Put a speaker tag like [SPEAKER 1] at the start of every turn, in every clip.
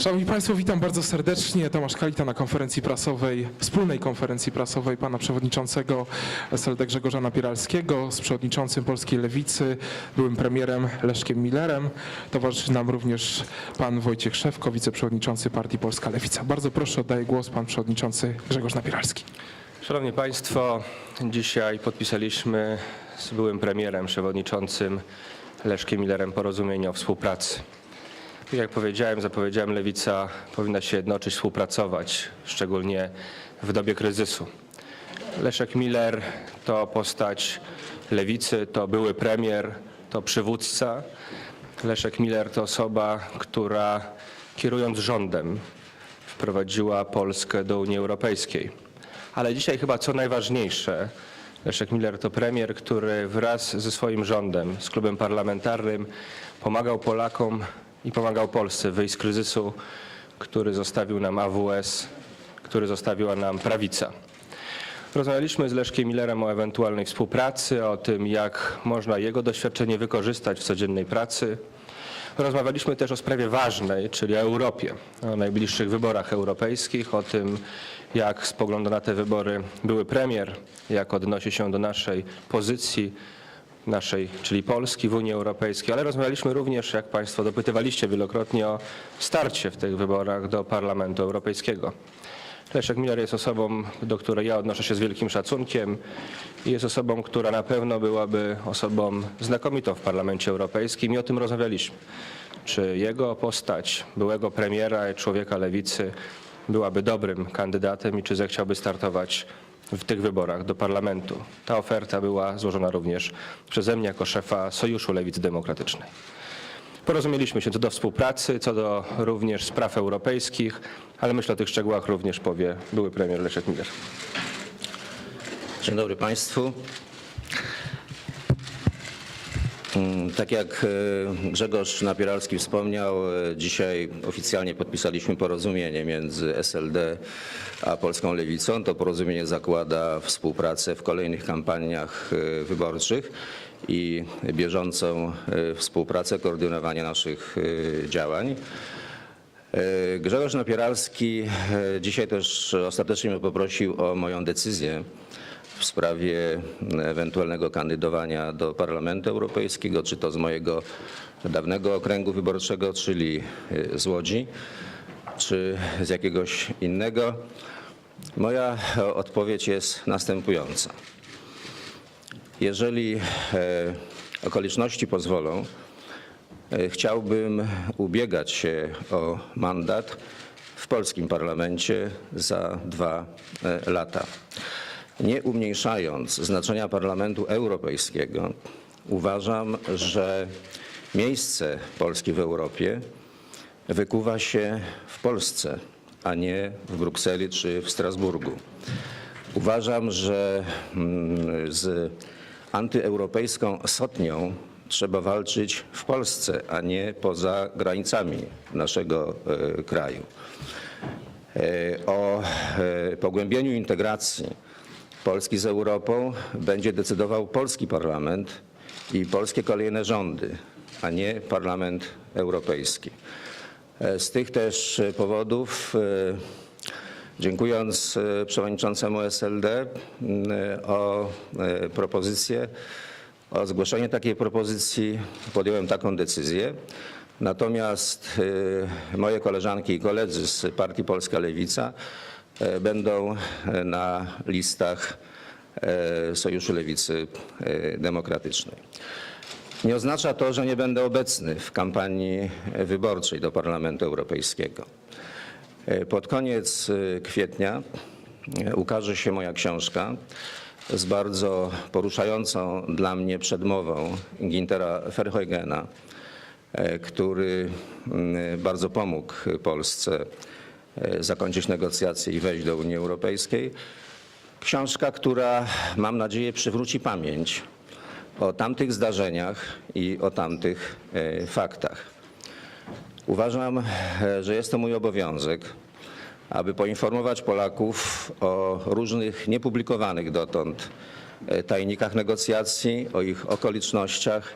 [SPEAKER 1] Szanowni Państwo, witam bardzo serdecznie. Tomasz Kalita na konferencji prasowej, wspólnej konferencji prasowej pana przewodniczącego SLD Grzegorza Napieralskiego z przewodniczącym Polskiej Lewicy, byłym premierem Leszkiem Millerem. Towarzyszy nam również pan Wojciech Szewko, wiceprzewodniczący partii Polska Lewica. Bardzo proszę, oddaję głos pan przewodniczący Grzegorz Napieralski.
[SPEAKER 2] Szanowni Państwo, dzisiaj podpisaliśmy z byłym premierem, przewodniczącym Leszkiem Millerem porozumienie o współpracy. Tak jak powiedziałem, zapowiedziałem, Lewica powinna się jednoczyć, współpracować, szczególnie w dobie kryzysu. Leszek Miller to postać Lewicy, to były premier, to przywódca. Leszek Miller to osoba, która kierując rządem wprowadziła Polskę do Unii Europejskiej. Ale dzisiaj chyba co najważniejsze, Leszek Miller to premier, który wraz ze swoim rządem, z klubem parlamentarnym pomagał Polakom i pomagał Polsce wyjść z kryzysu, który zostawił nam AWS, który zostawiła nam prawica. Rozmawialiśmy z Leszkiem Millerem o ewentualnej współpracy, o tym, jak można jego doświadczenie wykorzystać w codziennej pracy. Rozmawialiśmy też o sprawie ważnej, czyli o Europie, o najbliższych wyborach europejskich, o tym, jak spogląda na te wybory były premier, jak odnosi się do naszej pozycji, naszej, czyli Polski w Unii Europejskiej, ale rozmawialiśmy również, jak Państwo dopytywaliście wielokrotnie, o starcie w tych wyborach do Parlamentu Europejskiego. Leszek Miller jest osobą, do której ja odnoszę się z wielkim szacunkiem i jest osobą, która na pewno byłaby osobą znakomitą w Parlamencie Europejskim i o tym rozmawialiśmy. Czy jego postać byłego premiera i człowieka lewicy byłaby dobrym kandydatem i czy zechciałby startować w tych wyborach do parlamentu. Ta oferta była złożona również przeze mnie jako szefa Sojuszu Lewicy Demokratycznej. Porozumieliśmy się co do współpracy, co do również spraw europejskich, ale myślę o tych szczegółach również powie były premier Leszek Miller.
[SPEAKER 3] Dzień dobry Państwu. Mm, Tak jak e, Grzegorz Napieralski wspomniał, e, dzisiaj oficjalnie podpisaliśmy porozumienie między SLD a Polską Lewicą. To porozumienie zakłada współpracę w kolejnych kampaniach e, wyborczych i bieżącą współpracę, koordynowanie naszych działań. Grzegorz Napieralski dzisiaj też ostatecznie mnie poprosił o moją decyzję w sprawie ewentualnego kandydowania do Parlamentu Europejskiego, czy to z mojego dawnego okręgu wyborczego, czyli e, z Łodzi, czy z jakiegoś innego. Moja e, odpowiedź jest następująca. Jeżeli e, okoliczności pozwolą, E, Chciałbym ubiegać się o mandat w polskim parlamencie za dwa lata. Nie umniejszając znaczenia Parlamentu Europejskiego, uważam, że miejsce Polski w Europie wykuwa się w Polsce, a nie w Brukseli czy w Strasburgu. Uważam, że mm, z antyeuropejską sotnią trzeba walczyć w Polsce, a nie poza granicami naszego e, kraju. E, O e, pogłębieniu integracji Polski z Europą będzie decydował polski parlament i polskie kolejne rządy, a nie Parlament Europejski. E, Z tych też e, powodów, e, dziękując przewodniczącemu SLD m, o propozycję, o zgłoszenie takiej propozycji, podjąłem taką decyzję. Natomiast moje koleżanki i koledzy z Partii Polska Lewica będą e, na listach e, Sojuszu Lewicy e, Demokratycznej. Nie oznacza to, że nie będę obecny w kampanii wyborczej do Parlamentu Europejskiego. E, Pod koniec e, kwietnia e, ukaże się moja książka z bardzo poruszającą dla mnie przedmową Gintera Verheugena, e, który bardzo pomógł Polsce e, zakończyć negocjacje i wejść do Unii Europejskiej. Książka, która mam nadzieję przywróci pamięć o tamtych zdarzeniach i o tamtych e, faktach. Uważam, e, że jest to mój obowiązek, aby poinformować Polaków o różnych niepublikowanych dotąd e, tajnikach negocjacji, o ich okolicznościach,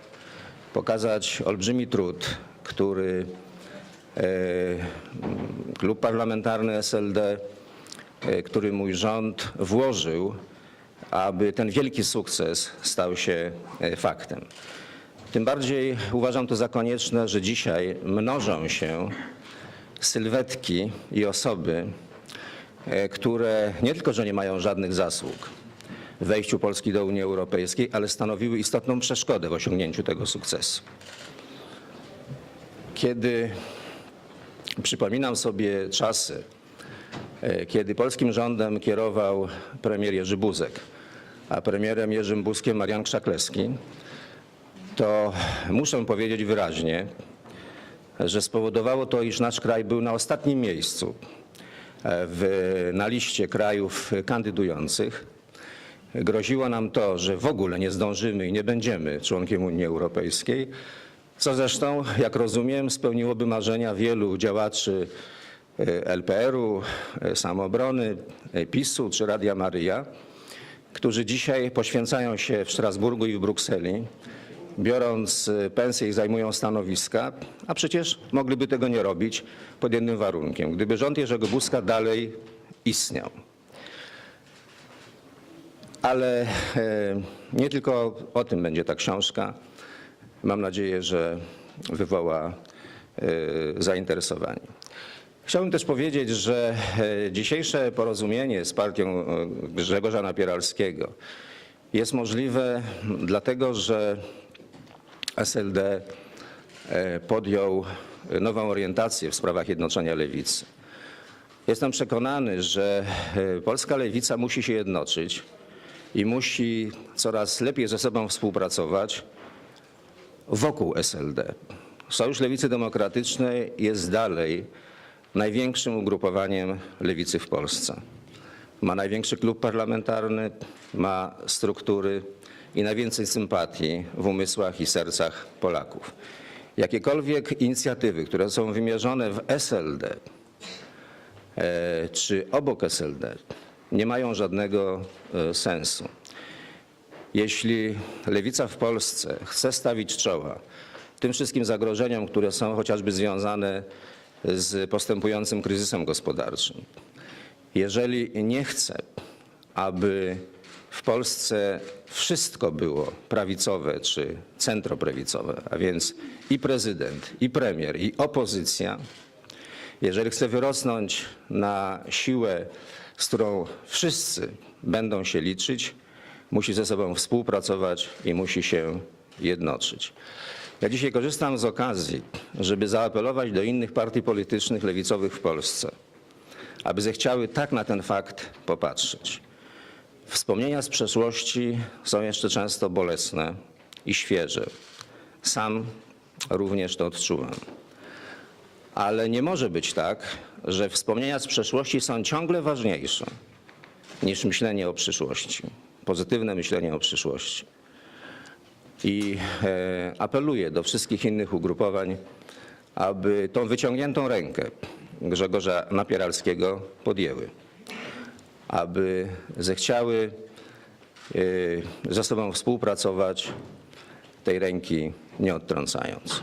[SPEAKER 3] pokazać olbrzymi trud, który e, klub parlamentarny SLD, e, który mój rząd włożył, aby ten wielki sukces stał się e, faktem. Tym bardziej uważam to za konieczne, że dzisiaj mnożą się sylwetki i osoby, e, które nie tylko, że nie mają żadnych zasług w wejściu Polski do Unii Europejskiej, ale stanowiły istotną przeszkodę w osiągnięciu tego sukcesu. Kiedy przypominam sobie czasy, e, kiedy polskim rządem kierował premier Jerzy Buzek, a premierem Jerzym Buzkiem Marian Krzaklewski, to muszę powiedzieć wyraźnie, że spowodowało to, iż nasz kraj był na ostatnim miejscu e, w, na liście krajów kandydujących. Groziło nam to, że w ogóle nie zdążymy i nie będziemy członkiem Unii Europejskiej, co zresztą, jak rozumiem, spełniłoby marzenia wielu działaczy e, LPR-u, e, Samoobrony, e, PiSu czy Radia Maryja, którzy dzisiaj poświęcają się w Strasburgu i w Brukseli, biorąc pensje i zajmują stanowiska, a przecież mogliby tego nie robić pod jednym warunkiem, gdyby rząd Jerzego Buzka dalej istniał. Ale nie tylko o tym będzie ta książka. Mam nadzieję, że wywoła e, zainteresowanie. Chciałbym też powiedzieć, że e, dzisiejsze porozumienie z partią e, Grzegorza Napieralskiego jest możliwe dlatego, że SLD podjął nową orientację w sprawach jednoczenia lewicy. Jestem przekonany, że polska lewica musi się jednoczyć i musi coraz lepiej ze sobą współpracować wokół SLD. Sojusz Lewicy Demokratycznej jest dalej największym ugrupowaniem lewicy w Polsce. Ma największy klub parlamentarny, ma struktury i najwięcej sympatii w umysłach i sercach Polaków. Jakiekolwiek inicjatywy, które są wymierzone w SLD e, czy obok SLD, nie mają żadnego e, sensu. Jeśli lewica w Polsce chce stawić czoła tym wszystkim zagrożeniom, które są chociażby związane z postępującym kryzysem gospodarczym, jeżeli nie chce, aby w Polsce wszystko było prawicowe czy centroprawicowe, a więc i prezydent, i premier, i opozycja, jeżeli chce wyrosnąć na siłę, z którą wszyscy będą się liczyć, musi ze sobą współpracować i musi się jednoczyć. Ja dzisiaj korzystam z okazji, żeby zaapelować do innych partii politycznych lewicowych w Polsce, aby zechciały tak na ten fakt popatrzeć. Wspomnienia z przeszłości są jeszcze często bolesne i świeże. Sam również to odczuwam. Ale nie może być tak, że wspomnienia z przeszłości są ciągle ważniejsze niż myślenie o przyszłości, pozytywne myślenie o przyszłości. I e, apeluję do wszystkich innych ugrupowań, aby tą wyciągniętą rękę Grzegorza Napieralskiego podjęły, aby zechciały e, ze sobą współpracować, tej ręki nie odtrącając.